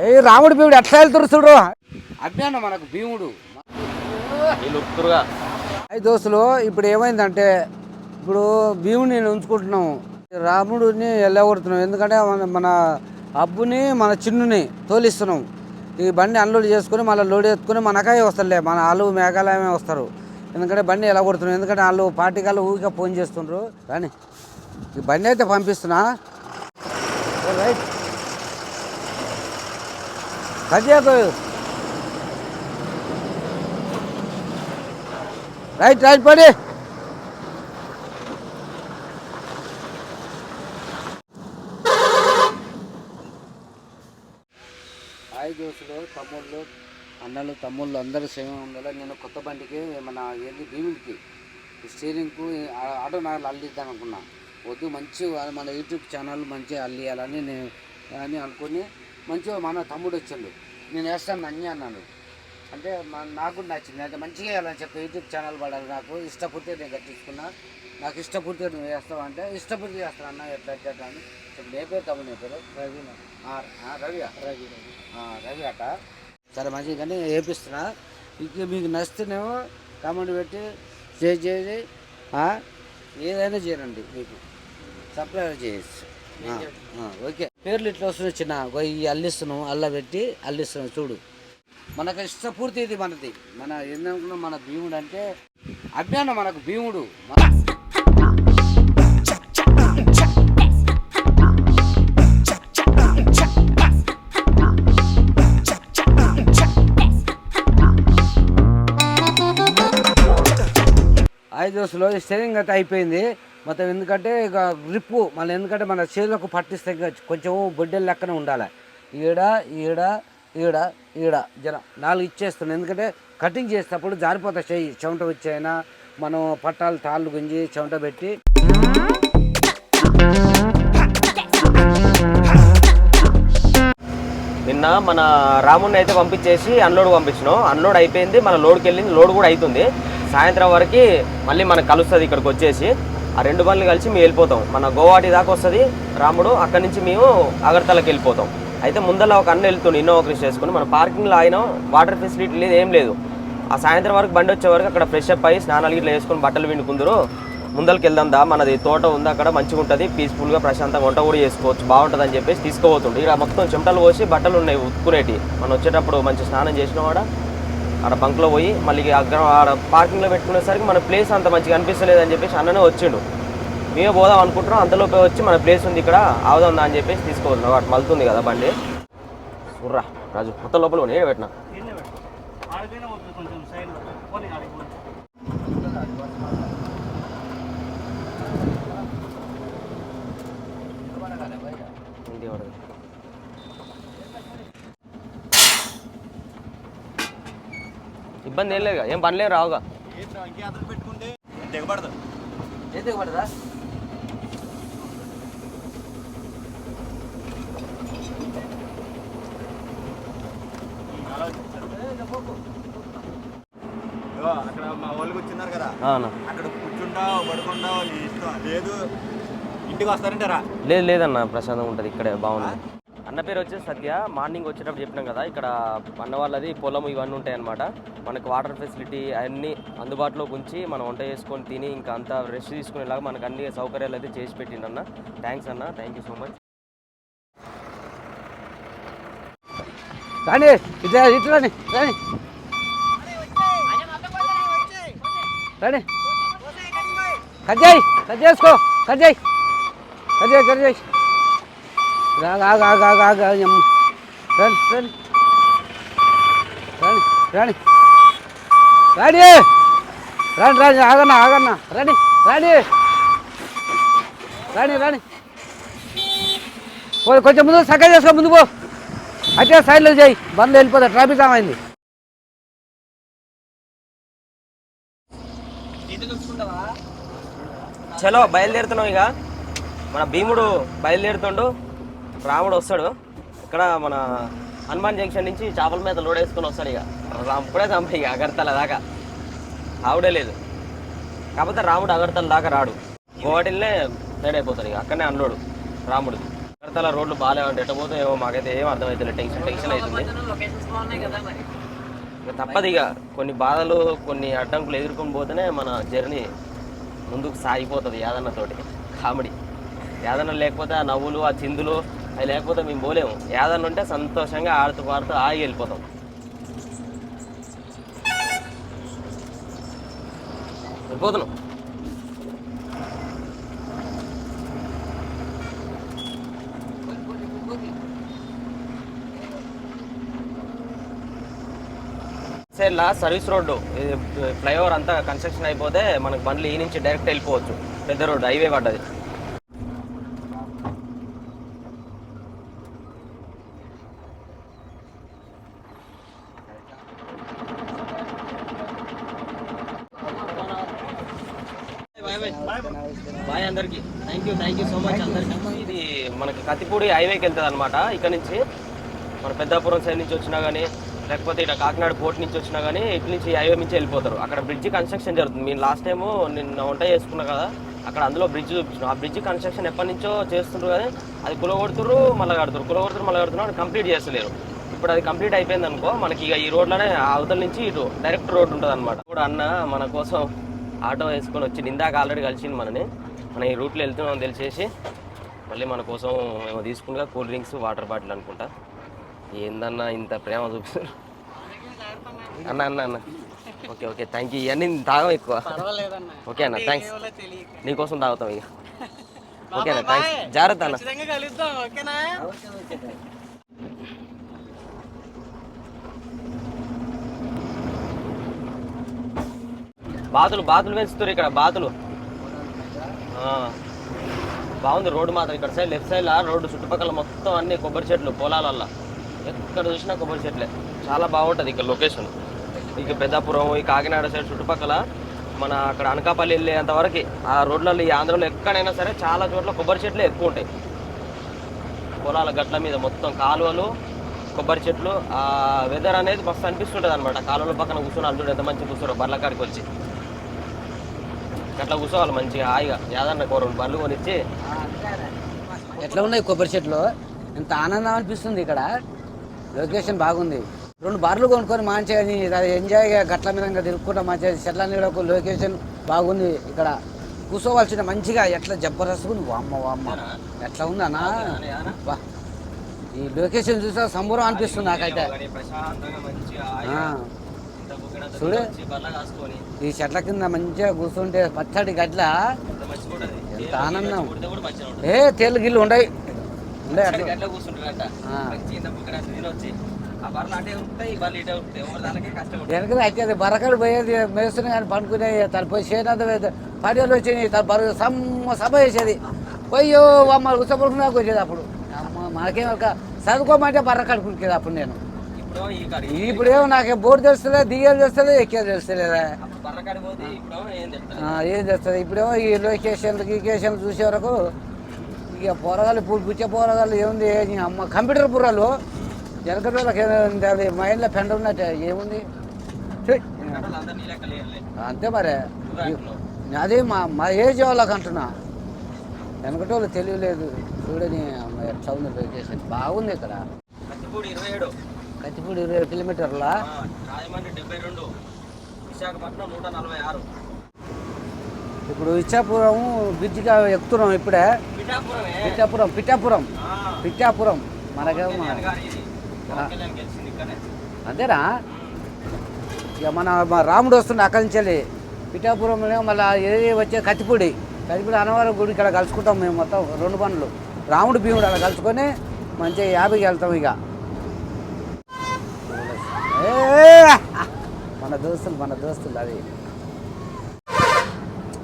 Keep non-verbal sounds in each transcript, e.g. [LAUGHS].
ఏ రాముడు భీముడు ఎట్లా వెళ్తారు చూడు. అజ్ఞానం మనకు భీముడు. అయి దోస్తులు ఇప్పుడు ఏమైందంటే ఇప్పుడు భీముని నేను ఉంచుకుంటున్నాము. రాముడిని వెళ్ళగొడుతున్నాం ఎందుకంటే మన మన అబ్బుని మన చిన్నుని తోలిస్తున్నాం ఈ బండి అన్లోడ్ చేసుకుని మళ్ళీ లోడ్ ఎత్తుకుని మనకాయ వస్తారులే మన వాళ్ళు మేఘాలయమే వస్తారు. ఎందుకంటే బండి ఎలా కొడుతున్నాం ఎందుకంటే వాళ్ళు పార్టీ కాళ్ళు ఊరికే ఫోన్ చేస్తుండ్రు. కానీ ఈ బండి అయితే పంపిస్తున్నా. ఏ రైట్ కజేతో రైట్ రైట్ పడి. హాయ్ దోస్తులు తమ్ముళ్ళు అన్నలు తమ్ముళ్ళు అందరూ సేమ్ ఉండాలి? నేను కొత్త బండికి మన ఏంటి భీముడికి స్టీరింగ్కు ఆ- ఆటో నాకు అల్లిద్దాం అనుకున్నా. వద్దు మంచి మన యూట్యూబ్ ఛానల్ మంచిగా అల్లియాలని నేను అని అనుకుని మంచిగా మన తమ్ముడు వచ్చిండు. నేను వేస్తాను అన్నీ అన్నాను అంటే నాకు నచ్చింది. అంటే మంచిగా వేయాలని చెప్పి యూట్యూబ్ ఛానల్ పడాలి నాకు. ఇష్టపూర్తిగా నేను కట్టించుకున్నా నాకు ఇష్టపూర్తిగా నువ్వు వేస్తావు అంటే ఇష్టపూర్తిగా వేస్తాను అన్న ఎట్లా ఎట్లా అని చెప్పి నే పేరు తమ్ముడు నీ పేరు? రవి రవి రవి రవి. అట. సరే మంచిగా కానీ వేపిస్తున్నా. ఇక మీకు నచ్చితేనేమో కామెంట్ పెట్టి షేర్ చేసి ఆ, ఏదైనా చేయరండి మీకు. సప్లై చేయొచ్చు ఓకే. పేర్లు ఇట్లా వస్తున్నాయి చిన్న. ఈ అల్లిస్తున్నాం అల్ల పెట్టి అల్లిస్తున్నాం చూడు. మనకు ఇష్టపూర్తి ఇది మనది. మన ఏందనుకున్నాం? మన భీముడు అంటే అజ్ఞానం మనకు భీముడు. ఐదు రోజులు స్టేరింగ్ అయితే అయిపోయింది. మొత్తం ఎందుకంటే ఇక రిప్పు మళ్ళీ ఎందుకంటే మన చేతులకు పట్టిస్తే కొంచెం బొడ్డెల లెక్కనే ఉండాలి. ఈడ ఈడ ఈడ ఈడ జర నాలుగు ఇచ్చేస్తున్నాయి. ఎందుకంటే కటింగ్ చేసేటప్పుడు జారిపోతా చెయ్యి. చెమట వచ్చాయినా మనం పట్టాలు తాళ్ళు గుంజి చెమట పెట్టి. నిన్న మన రాముడిని అయితే పంపించేసి అన్లోడ్ పంపించినాం. అన్లోడ్ అయిపోయింది. మన లోడ్కి వెళ్ళింది. లోడ్ కూడా అవుతుంది సాయంత్రం వరకు మళ్ళీ మనకు కలుస్తుంది ఇక్కడికి వచ్చేసి. ఆ రెండు బండ్లు కలిసి మేము వెళ్ళిపోతాం. మన గోవాటి దాకా వస్తుంది. రాముడు అక్కడి నుంచి మేము అగర్తలకి వెళ్ళిపోతాం. అయితే ముందర ఒక అన్న వెళ్తుండే ఇన్నోవా క్రిష్ చేసుకుని. మన పార్కింగ్లో అయినా వాటర్ ఫెసిలిటీ లేదు ఏం లేదు. ఆ సాయంత్రం వరకు బండి వచ్చే వరకు అక్కడ ఫ్రెష్ అప్ అయ్యి స్నానాలు ఇట్లా వేసుకొని బట్టలు పిండుకుందరు. ముందరికి వెళ్దాం దా మనది తోట ఉంది అక్కడ మంచిగా ఉంటుంది పీస్ఫుల్గా ప్రశాంతంగా వంట కూడా చేసుకోవచ్చు బాగుంటుంది అని చెప్పేసి తీసుకోబోతుండే ఇక్కడ మొత్తం చెమటలు పోసి బట్టలు ఉన్నాయి ఉతుకునేటి మనం వచ్చేటప్పుడు మంచి స్నానం చేసిన కూడా ఆడ బంక్లో పోయి మళ్ళీ అక్కడ ఆడ పార్కింగ్లో పెట్టుకునేసరికి మన ప్లేస్ అంత మంచిగా అనిపిస్తలేదు అని చెప్పేసి అన్ననే వచ్చిండు. మేమే పోదాం అనుకుంటున్నాం అంతలోపే వచ్చి మన ప్లేస్ ఉంది ఇక్కడ ఆవుదా అని చెప్పేసి తీసుకోవాలి అటు మలుతుంది కదా బండి. ఉర్రా రాజు మొత్తం లోపల నేను పెట్టినా? ఇంటి ఇబ్బంది ఏం లేదు ఏం పని లేదు రావుగా. దిగబడదు. పడదా ఇగో, అక్కడ మా వాళ్ళకి వచ్చిన్నారు కదా. అక్కడ నీ ఇష్టం. లేదు. ఇంటికి వస్తారంటారా? లేదు లేదన్న ప్రశాంతంగా ఉంటుంది ఇక్కడే బాగుంది. అన్న పేరు వచ్చేసి సత్య. మార్నింగ్ వచ్చేటప్పుడు చెప్పినాం కదా ఇక్కడ అన్న వాళ్ళది పొలం ఇవన్నీ ఉంటాయన్నమాట. మనకు వాటర్ ఫెసిలిటీ అన్నీ అందుబాటులోకి ఉంచి మనం వంట చేసుకొని తిని ఇంకా అంతా రెస్ట్ తీసుకునేలాగా మనకు అన్ని సౌకర్యాలు అయితే చేసి పెట్టిండు అన్న. థ్యాంక్స్ అన్న. థ్యాంక్ యూ సో మచ్ రాని ఇట్లా ఇట్లా రాని రాని రాని కట్ చేయి కట్ చేసుకో కట్ చేయి కట్ చేయి కట్ చేయి. రాగా ఆగా ఆగా ఆగా ఆగా యమ్మ. రాని రాని రాని రాని ఆగన్నా ఆగన్నా రాని రాని రాని రాని పో, కొంచెం ముందు సక్క చేసుకో ముందు పో అయితే సైడ్లో చేయి బండ్లు వెళ్ళిపోతా ట్రాఫిక్ జామ్ అయింది చలో బయలుదేరుతున్నాం ఇక మన భీముడు బయలుదేరుతుండు రాముడు వస్తాడు. ఇక్కడ మన హనుమాన్ జంక్షన్ నుంచి చేపల మీద లోడ్ వేసుకొని వస్తాడు ఇక. అప్పుడే చంప ఇక అగర్తల దాకా. ఆవిడే లేదు. కాకపోతే రాముడు అగర్తల దాకా రాడు. గోవాటిల్నే సైడ్ అయిపోతాడు ఇక. అక్కడనే అన్లోడు రాముడు. కడతల రోడ్లు బాగాలేవంటే ఎట్ట పోతే ఏమో మాకైతే ఏం అర్థమవుతుంది టెన్షన్ టెన్షన్ అవుతుంది ఇక తప్పదు ఇక. కొన్ని బాధలు కొన్ని అడ్డంకులు ఎదుర్కొని పోతేనే మన జర్నీ ముందుకు సాగిపోతుంది యాదన్నతోటి కామెడీ. యాదన్న లేకపోతే ఆ నవ్వులు ఆ చిందులు అది లేకపోతే మేము పోలేము. ఏదన్నా ఉంటే సంతోషంగా ఆడుతూ పాడుతూ ఆగి వెళ్ళిపోతాం. వెళ్ళిపోతున్నాం. సైడ్లా సర్వీస్ రోడ్డు ఫ్లైఓవర్ అంతా కన్స్ట్రక్షన్ అయిపోతే మనకు బండ్లు ఈ నుంచి డైరెక్ట్ వెళ్ళిపోవచ్చు. పెద్ద రోడ్డు హైవే పడ్డది బాయ్ అందరికి thank you thank you so much అందరికి ఇది పెద్దపూడి హైవేకి వెళ్తుంది అనమాట ఇక్కడ నుంచి మన పెద్దాపురం సైడ్ నుంచి వచ్చినా కానీ లేకపోతే ఇక్కడ కాకినాడ పోర్ట్ నుంచి వచ్చినా కానీ ఇటు నుంచి హైవే నుంచి వెళ్ళిపోతారు. అక్కడ బ్రిడ్జ్ కన్స్ట్రక్షన్ జరుగుతుంది. మీరు లాస్ట్ టైము నిన్న వంట చేసుకున్నా కదా అక్కడ అందులో బ్రిడ్జ్ చూపించిన. ఆ బ్రిడ్జ్ కన్స్ట్రక్షన్ ఎప్పటి నుంచో చేస్తుండ్రు కానీ అది కులగొడుతురు మళ్ళీ కడుతురు కులగొడుతురు మళ్ళీ కడుతున్నారు కంప్లీట్ చేస్తలేరు. ఇప్పుడు అది కంప్లీట్ అయిపోయింది అనుకో మనకి ఇక ఈ రోడ్లోనే అవతల నుంచి ఇటు డైరెక్ట్ రోడ్ ఉంటుంది అనమాట ఇప్పుడు అన్న మన కోసం ఆటో వేసుకొని వచ్చి ఇందాక ఆల్రెడీ కలిసింది మనని. మనం ఈ రూట్లో వెళ్తున్నాం తెలిసేసి మళ్ళీ మన కోసం ఏమో తీసుకుని కూల్ డ్రింక్స్ వాటర్ బాటిల్ అనుకుంటా. ఏందన్నా ఇంత ప్రేమ చూపిస్తారు అన్న అన్న అన్న. Okay okay. థ్యాంక్ యూ ఇవన్నీ తాగం ఎక్కువ. ఓకే అన్న. థ్యాంక్స్ నీకోసం తాగుతాం ఇక. [LAUGHS] ఓకే అన్న. థ్యాంక్స్ జాగ్రత్త అన్న. బాతులు బాతులు పెంచుతారు ఇక్కడ బాతులు. ఆ, బాగుంది రోడ్డు మాత్రం. ఇక్కడ సైడ్ లెఫ్ట్ సైడ్ రోడ్డు చుట్టుపక్కల మొత్తం అన్ని కొబ్బరి చెట్లు పొలాలల్లా. ఎక్కడ చూసినా కొబ్బరి చెట్లే. చాలా బాగుంటుంది ఇక్కడ లొకేషన్ ఇక పెద్దాపురం ఈ కాకినాడ సైడ్ చుట్టుపక్కల మన అక్కడ అనకాపల్లి వెళ్ళేంత వరకు ఆ రోడ్లలో ఈ ఆంధ్రలో ఎక్కడైనా సరే చాలా చోట్ల కొబ్బరి చెట్లే ఎక్కువ ఉంటాయి. పొలాల గట్ల మీద మొత్తం కాలువలు కొబ్బరి చెట్లు ఆ వెదర్ అనేది మస్తు అనిపిస్తుంటుంది అనమాట కాలువల పక్కన కూర్చొని అల్లుడు ఎంత మంచి కూర్చోరు బర్లకాడికి వచ్చి. అట్లా కూర్చోవాలి మంచిగా హాయిగా. యాదన్న కూర రెండు బర్రెలు కొనిచ్చి. ఎట్లా ఉన్నాయి కొబ్బరి చెట్లు? ఎంత ఆనందం అనిపిస్తుంది ఇక్కడ. లొకేషన్ బాగుంది. రెండు బార్లు కొనుక్కొని మంచిగా ఎంజాయ్గా గట్ల మీద తిరుక్కుంటా మంచిగా చెట్ల నీడకు లొకేషన్ బాగుంది ఇక్కడ. కూర్చోవలసిన మంచిగా ఎట్లా జబర్దస్త్ ఉంది. వామ్మ వామ్మ. ఎట్లా ఉంది అన్నా? వా ఈ లొకేషన్ చూసా సంబరం అనిపిస్తుంది నాకైతే. చూడు. ఈ చెట్ల కింద మంచిగా కూర్చుంటే పచ్చడి గడ్ల. ఎంత ఆనందం. ఏ తేలు గిల్లు ఉండయి. ఉండే అట్లా. కూర్చుంటారట. అయితే అది బరకడు పోయేది మేస్తున్నా కానీ పండుకునే తను పోయి చేయనంత పడేలు వచ్చినాయి తను బరు సమ్మ సభ వేసేది పోయో అమ్మ ఉచ్చపడుకున్నాకు వచ్చేది అప్పుడు. అమ్మ మనకేం ఒక చదువుకోమంటే బర్ర కడుకునేది అప్పుడు నేను. ఇప్పుడేమో నాకు బోర్డు తెలుస్తలే దిగేది తెలుస్తలే ఎక్కేది తెలుస్తలేదా ఏం చేస్తుంది ఇప్పుడేమో ఈ లొకేషన్లు గీకేషన్లు చూసే వరకు ఇక పోరగాళ్ళు ఇప్పుడు పుచ్చే పోరగాళ్ళు ఏముంది? అమ్మ కంప్యూటర్ బుర్రలు. వెనకటి వాళ్ళకి అది మైండ్లో పెండ ఉన్నట్టే. ఏముంది? అంతే మరి. అదే మా మా ఏజ్ వాళ్ళకి అంటున్నా. వెనకటి వాళ్ళు తెలియలేదు చూడని లొకేషన్. బాగుంది ఇక్కడ. ఇరవై ఏడు. కత్తిపూడి ఇరవై కిలోమీటర్ల ఆ, రాజమండ్రి డెబ్బై రెండు విశాఖపట్నం నూట నలభై ఆరు. ఇప్పుడు ఇచ్చాపురం బ్రిడ్జిగా ఎక్కుతున్నాం ఇప్పుడే. పిఠాపురం. పిఠాపురం. పిఠాపురం ఇక్కడే అంతేనా ఇక మన రాముడు వస్తుండే అక్కడి నుంచి వెళ్ళి పిఠాపురంలో మళ్ళీ ఏది వచ్చే కత్తిపూడి. కత్తిపూడి అన్నవరం గుడి ఇక్కడ కలుసుకుంటాం మేము మొత్తం రెండు పనులు. రాముడు భీముడు అలా కలుసుకొని మంచిగా యాభైకి వెళ్తాం ఇక! మన దోస్తులు మన దోస్తులు అది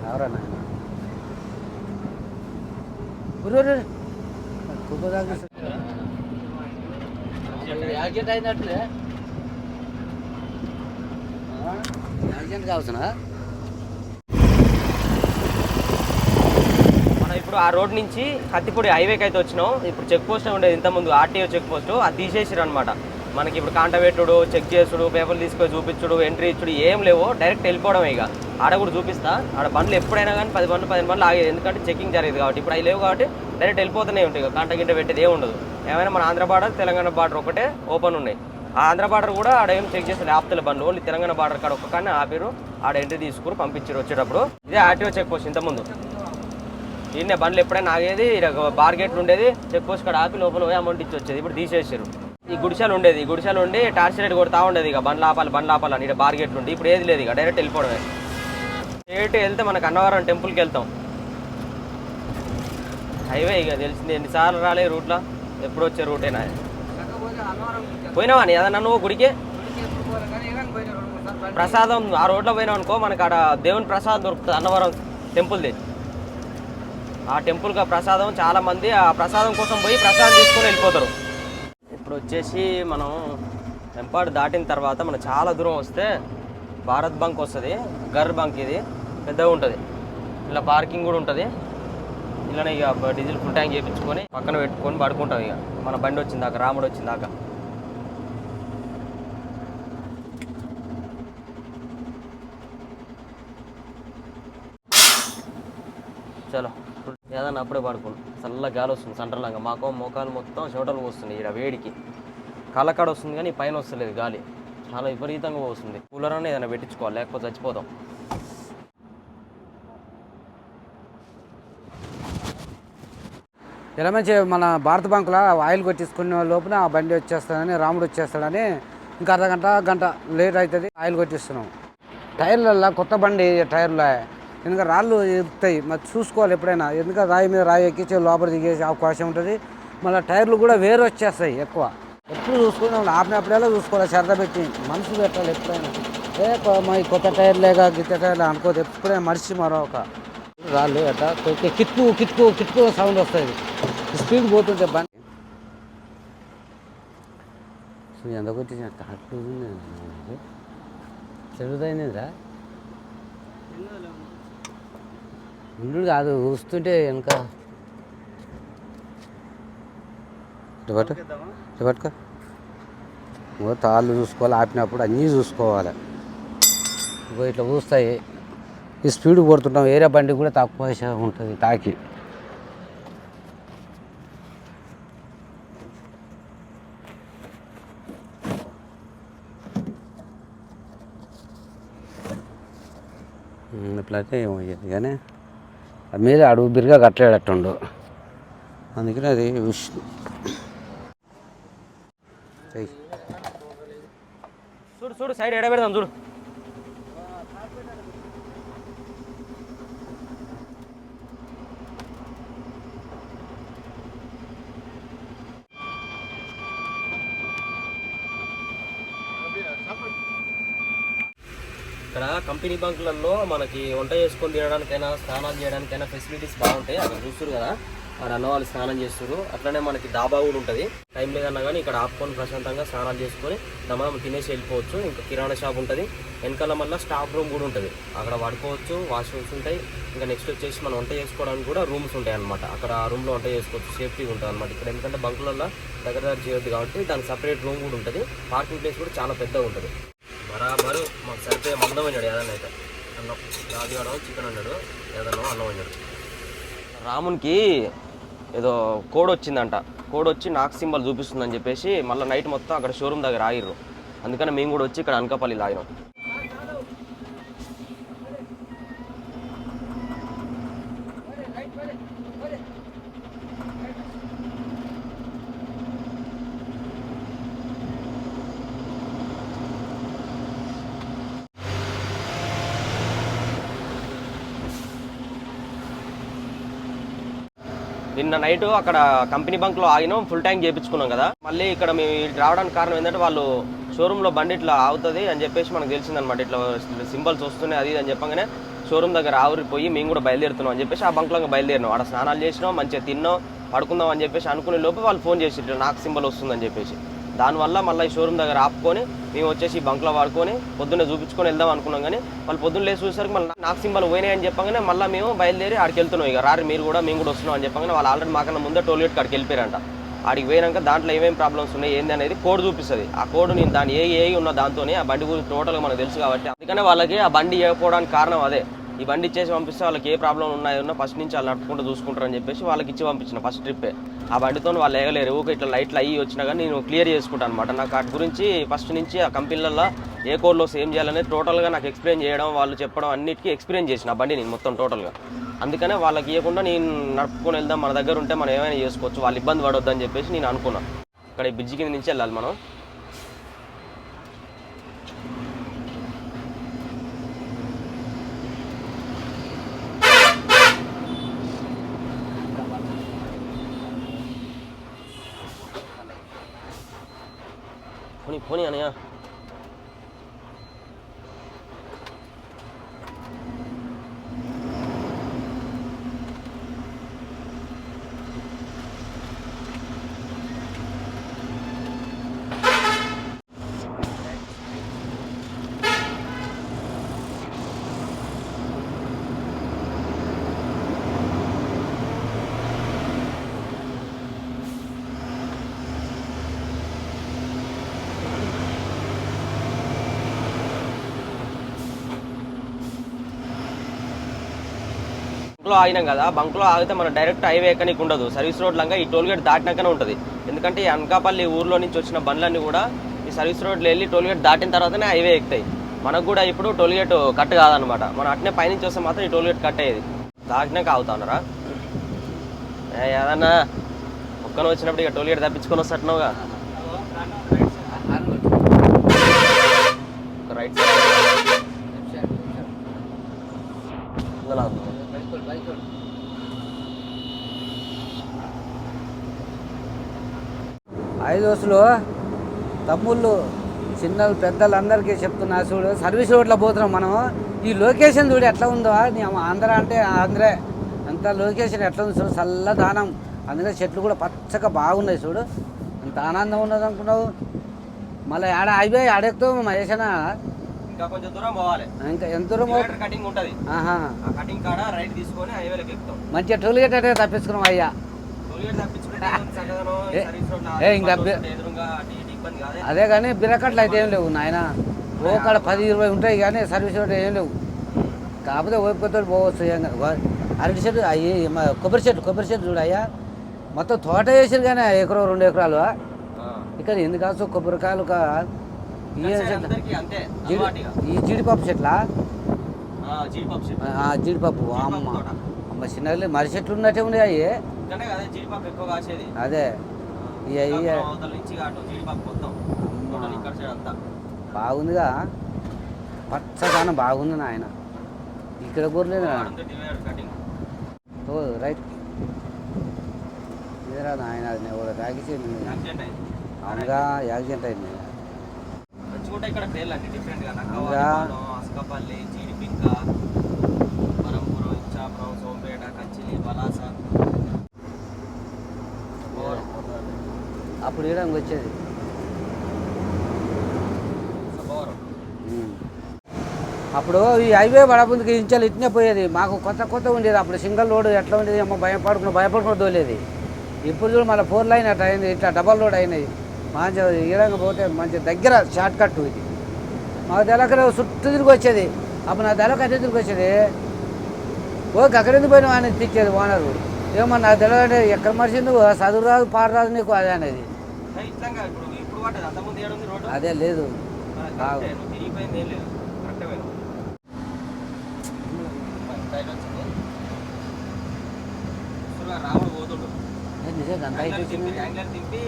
ఎవరన్నా కావచ్చునా మనం ఇప్పుడు ఆ రోడ్ నుంచి కత్తిపూడి హైవేకి అయితే వచ్చినాం. ఇప్పుడు చెక్ పోస్ట్ ఉండేది ఇంతకుముందు ఆర్టీఓ చెక్ పోస్ట్. అది తీసేసారు అనమాట మనకి ఇప్పుడు కాంట పెట్టుడు చెక్ చేసుడు పేపర్లు తీసుకొని చూపించుడు ఎంట్రీ ఇచ్చుడు ఏం లేవు. డైరెక్ట్ వెళ్ళిపోవడమే ఇక. ఆడ కూడా చూపిస్తా. ఆడ బండ్లు ఎప్పుడైనా కానీ పది బండ్లు పదిహేను బండ్లు ఆగేది. ఎందుకంటే చెకింగ్ జరిగేది కాబట్టి. ఇప్పుడు అవి లేవు కాబట్టి డైరెక్ట్ వెళ్ళిపోతూనే ఉంటాయి ఇక. కాంట గింట పెట్టేది ఏమి ఉండదు. ఏమైనా మన ఆంధ్ర బార్డర్ తెలంగాణ బార్డర్ ఒకటే ఓపెన్ ఉన్నాయి. ఆ ఆంధ్ర బార్డర్ కూడా ఆడ ఏం చెక్ చేస్తారు ఆపుతల బండ్లు. ఓన్లీ తెలంగాణ బార్డర్ కాడ ఒక్క కానీ ఆపిరు ఆడ ఎంట్రీ తీసుకుని పంపించారు వచ్చేటప్పుడు. ఇదే ఆర్టీఓ చెక్ పోస్ట్ ఇంతకుముందు ఈయన బండ్లు ఎప్పుడైనా ఆగేది. ఈడ బార్ గేట్లు ఉండేది. చెక్ పోస్ట్ కాడ ఆపి లోపల పోయి అమౌంట్ ఇచ్చి వచ్చేది. ఇప్పుడు తీసేసారు ఈ గుడిసెలు ఉండేది ఈ గుడిసెలు ఉండి టార్చ్ లైట్ కొడతా ఉండేది ఇక. బండ్ ఆపాలి బండ్ ఆపాలని ఇక్కడ బార్ గేట్లు ఉండి. ఇప్పుడు ఏది లేదు ఇక డైరెక్ట్ వెళ్ళిపోవడమే. స్ట్రేట్ వెళ్తే మనకు అన్నవరం టెంపుల్కి వెళ్తాం. హైవే ఇక తెలిసింది ఎన్నిసార్లు రాలే రూట్లో? ఎప్పుడు వచ్చే రూటేనా? పోయినావా నీ ఏదన్నా నువ్వు గుడికి? ప్రసాదం ఆ రోడ్లో పోయినావు అనుకో మనకు ఆడ దేవుని ప్రసాదం దొరుకుతుంది అన్నవరం టెంపుల్ది. ఆ టెంపుల్కి ప్రసాదం చాలా మంది ఆ ప్రసాదం కోసం పోయి ప్రసాదం తీసుకొని వెళ్ళిపోతారు. ఇప్పుడు వచ్చేసి మనం వెంపాడు దాటిన తర్వాత మనం చాలా దూరం వస్తే భారత్ బంక్ వస్తుంది. గర్ బంక్ ఇది. పెద్దగా ఉంటుంది. ఇలా పార్కింగ్ కూడా ఉంటుంది. ఇలానే ఇక డీజిల్ ఫుల్ ట్యాంక్ చేయించుకొని పక్కన పెట్టుకొని పడుకుంటాం ఇక. మన బండి వచ్చిందాక రాముడు వచ్చిందాకా దాకా చలో ఏదన్నా అప్పుడే పడుకున్నాం. చల్ల గాలి వస్తుంది సెంట్రల్గా మాకు మోకాలు మొత్తం చెమటలు వస్తుంది ఇక్కడ వేడికి. కాళ్ళకాడ వస్తుంది కానీ పైన వస్తలేదు గాలి. చాలా విపరీతంగా వస్తుంది కూలర్ అనేది ఏదైనా పెట్టించుకోవాలి లేకపోతే చచ్చిపోతాం. ఇలా మంచి మన భారత బంకులో ఆయిల్ కొట్టించుకునే లోపల ఆ బండి వచ్చేస్తాడని రాముడు వచ్చేస్తాడని ఇంకా అర్ధ గంట గంట లేట్ అవుతుంది. ఆయిల్ కొట్టిస్తున్నాం. టైర్లల్లో కొత్త బండి టైర్లో. ఎందుకంటే రాళ్ళు ఎత్తాయి మరి చూసుకోవాలి ఎప్పుడైనా. ఎందుకంటే రాయి మీద రాయి ఎక్కించి లోపల దిగేసి అవకాశం ఉంటుంది. మళ్ళీ టైర్లు కూడా వేరు వచ్చేస్తాయి ఎక్కువ. ఎప్పుడు చూసుకున్నాం ఆపినప్పుడేలా చూసుకోవాలి శ్రద్ధ పెట్టి. మనసు పెట్టాలి ఎప్పుడైనా. ఏ మా కొత్త టైర్ లేక గిత్త టైర్లు అనుకోదు ఎప్పుడైనా మనిషి మరొక. రాళ్ళు అట్లా కిట్కు కిట్కు కిట్కు సౌండ్ వస్తుంది. స్పీడ్ పోతుంటే బండి. ఎందుకు వచ్చి కొట్టిన చెడుదైనదిరా ఉండు కాదు వస్తుంటే వెనక. పట్టుకో. ఓ తాళ్ళు చూసుకోవాలి ఆపినప్పుడు అన్నీ చూసుకోవాలి. ఇగో ఇట్లా ఊస్తాయి. ఈ స్పీడ్ కొడుతుంటాం వేరే బండి కూడా తక్కువ ఉంటుంది తాకి. ఉమ్, ఇట్లయితే ఏమయ్యేది కానీ మీద అడుగు బిరిగా కట్టలేడట్టుండు. అందుకని అది ఉష్ చూడు చూడు సైడ్ ఎడబెడదాం చూడు. ఇక్కడ కంపెనీ బంకులలో మనకి వంట చేసుకొని తినడానికైనా స్నానాలు చేయడానికైనా ఫెసిలిటీస్ బాగుంటాయి. అక్కడ చూస్తారు కదా. మన అన్న వాళ్ళు స్నానం చేస్తారు అట్లనే మనకి దాబా కూడా ఉంటుంది. టైం లేదన్నా కానీ ఇక్కడ ఆపుకొని ప్రశాంతంగా స్నానాలు చేసుకొని దమనం తినేసి వెళ్ళిపోవచ్చు. ఇంకా కిరాణా షాప్ ఉంటుంది. వెనకాల మళ్ళీ స్టాఫ్ రూమ్ కూడా ఉంటుంది. అక్కడ పడుకోవచ్చు వాష్రూమ్స్ ఉంటాయి. ఇంకా నెక్స్ట్ వచ్చేసి మనం వంట చేసుకోవడానికి కూడా రూమ్స్ ఉంటాయి అనమాట అక్కడ ఆ రూమ్లో వంట చేసుకోవచ్చు. సేఫ్టీగా ఉంటుంది అనమాట ఇక్కడ ఎందుకంటే బంకులలో దగ్గర దగ్గర చేయొద్దు కాబట్టి దానికి సపరేట్ రూమ్ కూడా ఉంటుంది. పార్కింగ్ ప్లేస్ కూడా చాలా పెద్దగా ఉంటుంది. బరాబరు మాకు సరిపోయే మందం వండాడు ఏదన్నా అయితే. అన్నం రాజు చికెన్ అన్నాడు ఏదన్నా అన్నం వండాడు రామునికి ఏదో కోడ్ వచ్చిందంట. కోడ్ వచ్చి నాకు సింబల్ చూపిస్తుందని చెప్పేసి మళ్ళీ నైట్ మొత్తం అక్కడ షోరూమ్ దగ్గర ఆగిర్రు. అందుకని మేము కూడా వచ్చి ఇక్కడ అనకాపల్లి లాగినాం. నిన్న నైట్ అక్కడ కంపెనీ బంక్లో ఆగినాం ఫుల్ ట్యాంక్ చేయించుకున్నాం కదా. మళ్ళీ ఇక్కడ మేము రావడానికి కారణం ఏంటంటే వాళ్ళు షోరూమ్లో బండి ఇట్లా ఆగుతుంది అని చెప్పేసి మనకు తెలిసిందనమాట ఇట్లా సింబల్స్ వస్తున్నాయి అది ఇది అని చెప్పగానే షోరూమ్ దగ్గర ఆవిరిపోయి మేము కూడా బయలుదేరుతున్నాం అని చెప్పేసి ఆ బంక్లో బయలుదేరినాం. అక్కడ స్నానాలు చేసినాం మంచిగా తిన్నాం పడుకుందాం అని చెప్పేసి అనుకునే లోపు వాళ్ళు ఫోన్ చేసి నాకు సింబల్ వస్తుందని చెప్పేసి. దానివల్ల మళ్ళీ ఈ షోరూమ్ దగ్గర ఆపుకొని మేము వచ్చేసి బంక్లో వాడుకొని పొద్దున్నే చూపించుకొని వెళ్దాం అనుకున్నాం కానీ వాళ్ళు పొద్దున్న లేచి చూసేసరికి మళ్ళీ నాకు సింబల్ పోయినాయి అని చెప్పగానే మళ్ళీ మేము బయలుదేరి ఆడికి వెళ్తున్నాం. ఇక రారు మీరు కూడా మేము కూడా వస్తున్నాం అని చెప్పగానే వాళ్ళు ఆల్రెడీ మాకన్నా ముందే టోల్ గేట్ కాడికి వెళ్ళిపోయారంట. ఆడికి పోయినాక దాంట్లో ఏమేమి ప్రాబ్లమ్స్ ఉన్నాయి ఏంది అనేది కోడ్ చూపిస్తుంది. ఆ కోడ్ నేను దాని ఏ ఏ ఉన్న దాంతోనే ఆ బండి గురించి టోటల్గా మనకు తెలుసు కాబట్టి అందుకనే వాళ్ళకి ఆ బండి ఇవ్వకపోవడానికి కారణం అదే. ఈ బండి ఇచ్చేసి పంపిస్తే వాళ్ళకి ఏ ప్రాబ్లం ఉన్నాయో ఉన్నా ఫస్ట్ నుంచి వాళ్ళు నడుపుకుంటూ చూసుకుంటారని చెప్పేసి వాళ్ళకి ఇచ్చి పంపించిన ఫస్ట్ ట్రిప్పే ఆ బండితో వాళ్ళు వేయలేరు ఊకే ఇట్లా లైట్లు అయ్యి వచ్చినా కానీ నేను క్లియర్ చేసుకుంటాను అనమాట నాకు వాటి గురించి ఫస్ట్ నుంచి ఆ కంపెనీలలో ఏ కోడ్లో సేమ్ చేయాలనేది టోటల్గా నాకు ఎక్స్ప్లెయిన్ చేయడం వాళ్ళు చెప్పడం అన్నిటికీ ఎక్స్పీరియన్స్ చేసిన ఆ బండి నేను మొత్తం టోటల్గా అందుకనే వాళ్ళకి ఇవ్వకుండా నేను నడుపుకొని వెళ్దాం మన దగ్గర ఉంటే మనం ఏమైనా చేసుకోవచ్చు వాళ్ళు ఇబ్బంది పడొద్దని చెప్పేసి నేను అనుకున్నాను ఇక్కడ ఈ బ్రిడ్జి కింద నుంచి వెళ్ళాలి మనం. పోనీ పోనీ అనయ్య బంక్లో ఆగినాం కదా బంక్లో ఆగితే మనం డైరెక్ట్ హైవే ఎక్కడానికి ఉండదు సర్వీస్ రోడ్ లంగా ఈ టోల్ గేట్ దాటినాకనే ఉంటుంది. ఎందుకంటే ఈ అనకాపల్లి ఊర్లో నుంచి వచ్చిన బండ్లన్నీ కూడా ఈ సర్వీస్ రోడ్లో వెళ్ళి టోల్గేట్ దాటిన తర్వాతనే హైవే ఎక్కుతాయి. మనకు కూడా ఇప్పుడు టోల్ గేట్ కట్ కాదనమాట. మనం అట్నే పైనుంచి వస్తే మాత్రం ఈ టోల్గేట్ కట్ అయ్యేది. దాటినాక ఆగుతా ఏ, ఏదన్నా ఒక్కన వచ్చినప్పుడు ఇక టోల్ గేట్ తప్పించుకొని వస్తట్టున్నావుగా ఒక రైట్ సైడ్ ఇందులో ఆగు. రోజులు తమ్ముళ్ళు చిన్నలు పెద్దలు అందరికీ చెప్తున్నా చూడు సర్వీస్ రోడ్లో పోతున్నాం మనం. ఈ లొకేషన్ చూడు ఎట్లా ఉందో ఆంధ్ర అంటే ఆంధ్రే. అంత లొకేషన్ ఎట్లా ఉంది చూడు చల్ల దానం. అందుకే చెట్లు కూడా పచ్చగా బాగున్నాయి చూడు. అంత ఆనందం ఉన్నది అనుకున్నావు. మళ్ళీ ఆడ అయిపోయి ఆడెక్కుతావు మహేషన ఇంకా కొంచెం దూరం పోవాలి. ఇంకా ఎంత దూరం పో- డివైడర్ కటింగ్ ఉంటది. ఆహా. ఆ కటింగ్ కాడ రైట్ తీసుకొని హైవేలోకి ఎక్కుతాం. మంచిగా టోల్గేట్ అంటే తప్పించుకున్నాం అయ్యా. టోల్గేట్ ఈ ఏ- ఇంకా అదే కానీ బిరకట్లు అయితే ఏం లేవు నాయన. ఓకాడ పది ఇరవై ఉంటాయి కానీ సర్వీస్ రోడ్ ఏం లేవు. కాకపోతే ఓపికతో పోవచ్చు అరటి చెట్టు అయ్యి మా కొబ్బరి చెట్టు కొబ్బరి చెట్టు చూడు అయ్యా. మొత్తం తోట వేసారు కానీ ఎకరం రెండు ఎకరాలు. ఇక్కడ ఎందుకు కావచ్చు? కొబ్బరికాయలు ఈ జీడిపప్పు చెట్ల? జీడిపప్పు అమ్మ. అమ్మ చిన్నగా మర్రి చెట్లు ఉన్నట్టే ఉన్నాయి అయ్యి. అదే. బాగుందిగా. పచ్చదనం బాగుంది నాయన. ఇక్కడ కూరలేదు ఓ రైట్. ఇదిరా నాయన అది నేను కూడా అయింది. అవునుగా యాక్సిడెంట్ అయింది. మంచిగా ఇక్కడ అప్పుడు ఇవ్వడానికి వచ్చేది. అప్పుడు ఈ హైవే పడబుందుకి ఇంచాలు ఇట్నే పోయేది. మాకు కొత్త కొత్త ఉండేది. అప్పుడు సింగిల్ రోడ్ ఎట్లా ఉండేది? అమ్మ భయపడుకుని భయపడుకుని తోలేది. ఇప్పుడు చూడు మళ్ళీ ఫోర్ లైన్ అట్లా అయింది. ఇట్లా డబల్ రోడ్ అయినాయి. మంచి ఈడంగా పోతే మంచి దగ్గర షార్ట్ కట్ ఇది. మాకు తెలకర చుట్టూ తిరిగి వచ్చేది. అప్పుడు నా తెలక అదే తిరిగి వచ్చేది? ఓ అక్కడెందుకు పోయినా అని తిట్టేది ఓనరు. ఏమో నాకు తెలియదంటే ఎక్కడ నువ్వు చదువు రాదు పాడు రాదు నీకు అదే అనేది. అదే లేదు. రాముడు పోతుండు. నిజంగా అంత దింపి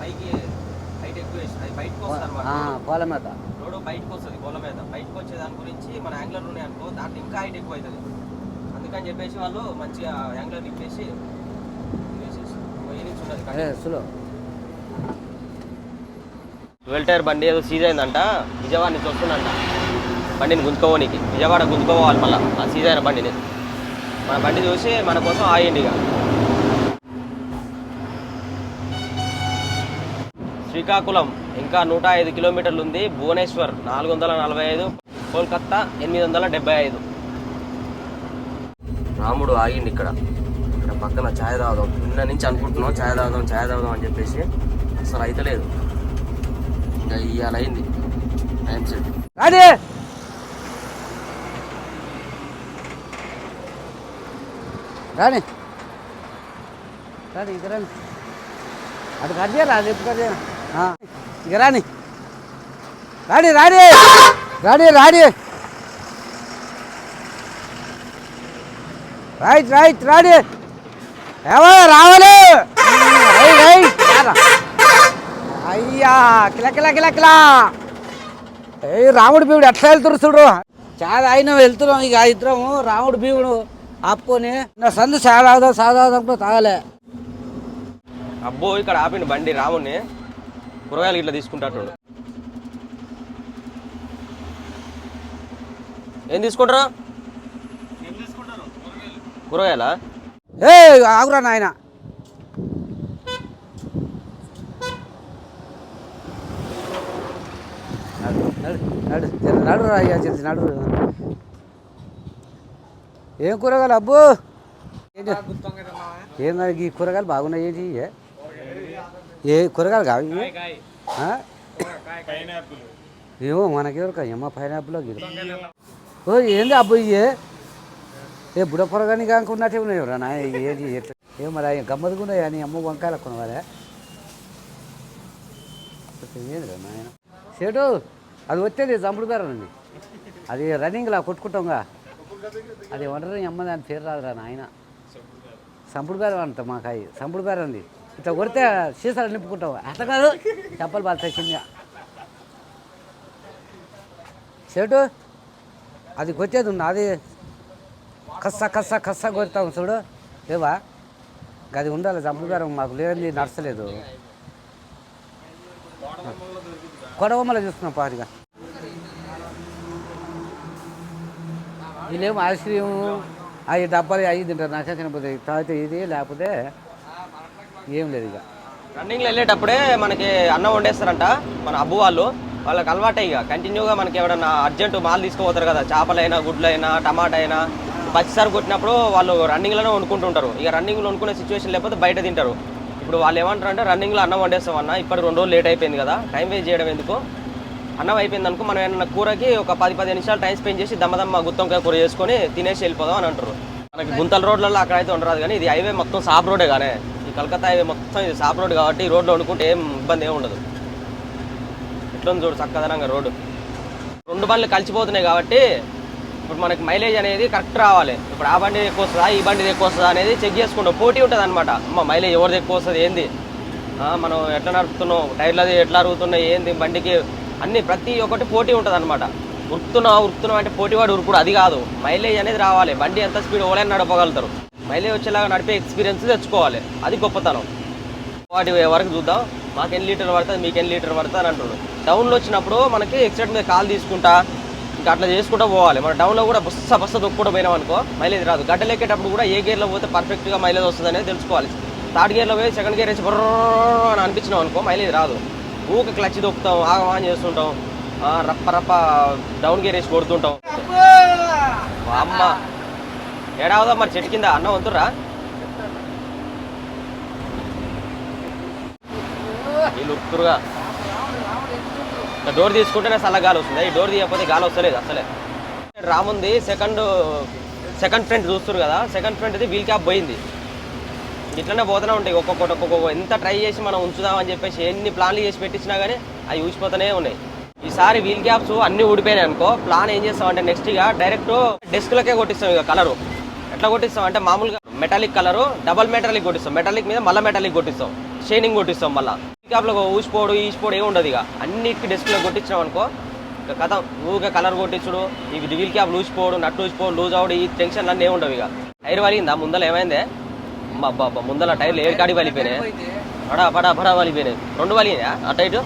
పైకి హైట్ ఎక్కువ వేసి అది బయటకు మీద. బయటకు వస్తుంది మీద. బయటకు వచ్చే దాని గురించి మన యాంగ్లర్ ఉన్నాయి అనుకో దాంట్లో ఇంకా హైట్ ఎక్కువ అవుతుంది. అందుకని చెప్పేసి వాళ్ళు మంచిగా యాంగ్లర్ దింపేసి వేసేసి ఏ నుంచి ఉన్నది అదే సులో. ట్వెల్వ్ టైర్ బండి ఏదో సీజ్ అయిందంట. విజయవాడ నుంచి వస్తుందంట. బండిని గుంజుకోవడానికి. విజయవాడ గుంజుకోవాలి మళ్ళీ. ఆ సీజ్ అయిన బండిని. మన బండి చూసి మన కోసం ఆయండి ఇక. శ్రీకాకుళం ఇంకా నూట ఐదు కిలోమీటర్లు ఉంది. భువనేశ్వర్ నాలుగు వందల నలభై ఐదు. కోల్కత్తా ఎనిమిది వందల డెబ్బై ఐదు. రాముడు ఆగిండి ఇక్కడ. ఇక్కడ పక్కన ఛాయ్ తాగుదాం. నిన్న నుంచి అనుకుంటున్నాం ఛాయ్ తాగుదాం ఛాయ్ తాగుదాం అని చెప్పేసి. అసలు అయితే లేదు ఇంకా ఇవాళ అయింది. టైం సెట్ అదే రాని రాని ఇక్కడ అది కట్ చేయరా అది ఎప్పుడు కట్ చేయరా ఇక రాని రాని రాని రాని రాని రైట్ రైట్ రాడి ఏమో రావాలి రైట్ రైట్ రారా. అయ్యా కిల కిల కిల కిలా. ఏ రాముడు భీముడు ఎట్లా వెళ్తున్నారు చూడు. చాలా అయినా వెళ్తున్నాం ఇక ఇద్దరం. రాముడు భీముడు ఆపుకొని నా సందు సాదాదాం సాదాదాం కూడా తాగలే. అబ్బో ఇక్కడ ఆపిండు బండి రాముని కూరగాయలు ఇట్లా తీసుకుంటాడు. ఏం తీసుకుంటారా? కూరగాయలా. ఏ ఆగురా నాయన నడు నడు నడు జర నడు అయ్యా నడు ఏం కూరగాయలు అబ్బు? ఏంటి ఏందా ఈ కూరగాయలు బాగున్నాయి ఏంటి? ఏ? ఏ కూరగాయలు కావు ఏమో మనకెవరు అమ్మ పైనాపిల్ ఓ ఏంది అబ్బు ఇయ్యే ఏ బుడ పొరగాని కానుకున్నట్టే ఉన్నాయి రా నా ఏది ఎట్లా? ఏం మరి ఆయన గమ్మత్తుగా అని అమ్మ వంకాయలు కొనవాలే? ఏందిరా నాయన? సేటు! అది వచ్చేది చంపుడు అది రన్నింగ్లా కొట్టుకుంటాంగా. అది వండరని ఈ అమ్మ దాని పేరు రాదురా నాయన. సంపుడు బేరం అంట మాకాయి. సంపుడు బేర ఉంది ఇట్లా కొడితే సీసాలు నింపుకుంటావు. అట్లా కాదు. చెప్పలు బాగా చిన్న అది కొట్టేది ఉంది. అది కస్స కస్స కస్స కొడతాం చూడు. లేవా? అది ఉండాలి జంపుగారం మాకు. లేని నడచలేదు కొడవమ్మలో చూస్తున్నాం పాటిగా వీళ్ళేమో ఐస్ క్రీము అవి డబ్బాలు అవి తింటారు. నాకే తినపోతే తాగితే ఇది లేకపోతే ఏం లేదు ఇక. రన్నింగ్లో వెళ్ళేటప్పుడే మనకి అన్నం వండేస్తారంట మన అబ్బు వాళ్ళు. వాళ్ళకి అలవాటే ఇక. కంటిన్యూగా మనకి ఎవడన్నా అర్జెంట్ మాల్ తీసుకుపోతారు కదా. చేపలైనా గుడ్లైనా టమాటా అయినా పచ్చిసారి కొట్టినప్పుడు వాళ్ళు రన్నింగ్లోనే వండుకుంటుంటారు. ఇక రన్నింగ్లో వండుకునే సిచ్యువేషన్ లేకపోతే బయట తింటారు. ఇప్పుడు వాళ్ళు ఏమంటారు అంటే రన్నింగ్లో అన్నం వండేస్తాం అన్న ఇప్పటికి రెండు రోజులు లేట్ అయిపోయింది కదా టైం వేస్ట్ చేయడం ఎందుకు? అన్నం అయిపోయింది అనుకో మనం ఏమన్నా కూరకి ఒక పది పదిహేను నిమిషాలు టైం స్పెండ్ చేసి దమ్మదమ్మ గుత్తంకాయ కూర చేసుకొని తినేసి వెళ్ళిపోదాం అని అంటారు. మనకి గుంతల రోడ్లలో అక్కడైతే ఉండరాదు కానీ ఇది హైవే మొత్తం సాప్ రోడే కానీ ఈ కలకత్తా హైవే మొత్తం ఇది సాప్ రోడ్ కాబట్టి ఈ రోడ్లో వండుకుంటే ఏం ఇబ్బంది ఏమి ఉండదు. ఎట్లుంది చూడు చక్కదనంగా రోడ్డు. రెండు బండ్లు కలిసిపోతున్నాయి కాబట్టి ఇప్పుడు మనకి మైలేజ్ అనేది కరెక్ట్ రావాలి. ఇప్పుడు ఆ బండి ఎక్కువ వస్తుందా ఈ బండి ఎక్కువ వస్తుందా అనేది చెక్ చేసుకుంటాం. పోటీ ఉంటుంది అనమాట అమ్మ మైలేజ్ ఎవరిది ఎక్కువ వస్తుంది ఏంది మనం ఎట్లా నడుపుతున్నాం టైర్లు అది ఎట్లా అరుగుతున్నాయి ఏంది? బండికి అన్ని ప్రతి ఒక్కటి పోటీ ఉంటుంది అనమాట ఉరుకుతున్నాం ఉరుకుతున్నాం అంటే పోటీవాడు ఉరుకుడు అది కాదు. మైలేజ్ అనేది రావాలి. బండి ఎంత స్పీడ్ ఓలైనా నడపగలుగుతారు. మైలేజ్ వచ్చేలాగా నడిపే ఎక్స్పీరియన్స్ తెచ్చుకోవాలి. అది గొప్పతనం. వాటి వరకు చూద్దాం. మాకు ఎన్ని లీటర్ పడుతుంది మీకు ఎన్ని లీటర్ పడుతుంది అని అంటున్నాడు. డౌన్లో వచ్చినప్పుడు మనకి ఎక్సైట్ మీద కాల్ తీసుకుంటా. ఇంకా అట్లా చేసుకుంటూ పోవాలి. మన డౌన్లో కూడా బుస్స బస్స దొక్కుకుంటూ పోయినాం అనుకో మైలేజ్ రాదు. గడ్డలు కూడా ఏ గేర్లో పోతే పర్ఫెక్ట్గా మైలేజ్ వస్తుంది అనేది తెలుసుకోవాలి థర్డ్ గేర్లో పోయి సెకండ్ గేర్ వేసి బర్ర అని అనిపించినాం అనుకో మైలేజ్ రాదు. ఊక క్లచ్ దొక్కుతాం ఆగమాన్ చేస్తుంటాం. రప్ప రప్ప డౌన్ గేర్ వేసి కొడుతుంటాం. అమ్మ. ఏడావదా మరి చెట్టు కింద? అన్నం వంతురా వీళ్ళు ఉరుకుతురుగా. డోర్ తీసుకుంటేనే చల్ల గాలి వస్తుంది. ఈ డోర్ తీయకపోతే గాలి వస్తలేదు అసలే. రాముంది సెకండ్ సెకండ్ ఫ్రంట్ చూస్తారు కదా సెకండ్ ఫ్రంట్ది వీల్ క్యాప్ పోయింది. ఇట్లనే పోతూనే ఉంటాయి ఒక్కొక్కటి ఒక్కొక్క ఎంత ట్రై చేసి మనం ఉంచుదామని చెప్పేసి ఎన్ని ప్లాన్లు చేసి పెట్టించినా కానీ అవి ఊసిపోతూనే ఉన్నాయి. ఈసారి వీల్ క్యాప్స్ అన్ని ఊడిపోయినాయి అనుకో ప్లాన్ ఏం చేస్తామంటే నెక్స్ట్ ఇక డైరెక్ట్ డెస్క్లకే కొట్టిస్తాం ఇక కలరు ఎట్లా కొట్టిస్తాం అంటే మామూలుగా మెటాలిక్ కలరు డబల్ మెటాలిక్ కొట్టిస్తాం. మెటాలిక్ మీద మళ్ళీ మెటాలిక్ కొట్టిస్తాం. షైనింగ్ కొట్టిస్తాం మళ్ళీ. క్యాప్లో ఊసిపోడు ఈసిపోడు ఏమి ఉండదు ఇక. అన్నిటికీ డెస్క్లో కొట్టించాం అనుకో ఇక కథ ఊరికే కలర్ కొట్టించుడు ఇవి వీల్ క్యాప్ లూసిపోడు నట్టు లూసిపోడు లూజ్ అవడు ఈ టెన్షన్ అన్నీ ఏమి ఉండవు ఇక. టైర్ వలిగిందా ముందర ఏమైందే? అబ్బా అబ్బా ముందర టైర్లు ఏ కాడి వలిపోయినాయి పడా పడా పడా వలిపోయినాయి రెండు వలిగినాయా అటు ఇటు?